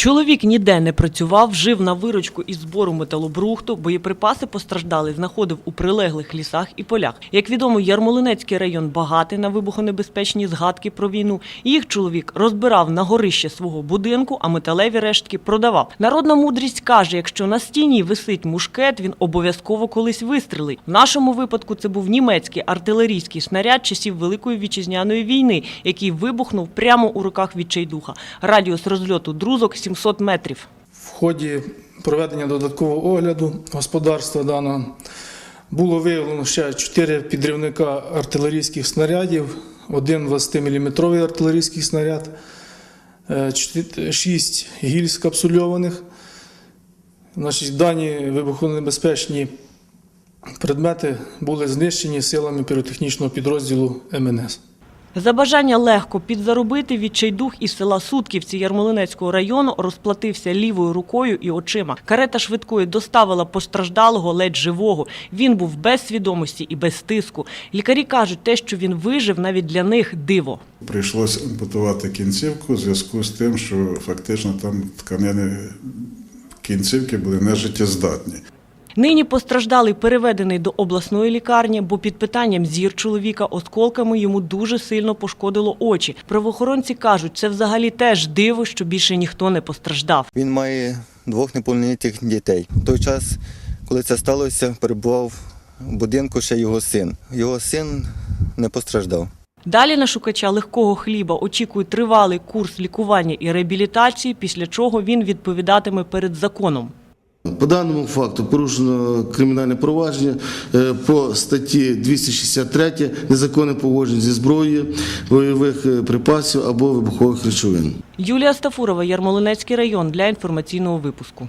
Чоловік ніде не працював, жив на виручку із збору металобрухту, боєприпаси постраждали, знаходив у прилеглих лісах і полях. Як відомо, Ярмолинецький район багатий на вибухонебезпечні згадки про війну. Їх чоловік розбирав на горище свого будинку, а металеві рештки продавав. Народна мудрість каже, якщо на стіні висить мушкет, він обов'язково колись вистрелить. В нашому випадку це був німецький артилерійський снаряд часів Великої вітчизняної війни, який вибухнув прямо у руках відчайдуха. Радіус розльоту друзок 700 метрів. В ході проведення додаткового огляду господарства даного було виявлено ще 4 підривника артилерійських снарядів, один 20-мм артилерійський снаряд, 6 гільз капсульованих. Значить, дані вибухонебезпечні предмети були знищені силами піротехнічного підрозділу МНС. За бажання легко підзаробити відчайдух із села Сутківці Ярмолинецького району розплатився лівою рукою і очима. Карета швидкої доставила постраждалого ледь живого. Він був без свідомості і без тиску. Лікарі кажуть, те, що він вижив, навіть для них диво. Прийшлося ампутувати кінцівку в зв'язку з тим, що фактично там тканини кінцівки були нежиттєздатні. Нині постраждалий переведений до обласної лікарні, бо під питанням зір чоловіка осколками йому дуже сильно пошкодило очі. Правоохоронці кажуть, це взагалі теж диво, що більше ніхто не постраждав. Він має двох неповнолітніх дітей. В той час, коли це сталося, перебував в будинку ще його син. Його син не постраждав. Далі на шукача легкого хліба очікує тривалий курс лікування і реабілітації, після чого він відповідатиме перед законом. По даному факту порушено кримінальне провадження е, по статті 263 незаконне поводження зі зброєю, бойових е, припасів або вибухових речовин. Юлія Стафурова, Ярмолинецький район для інформаційного випуску.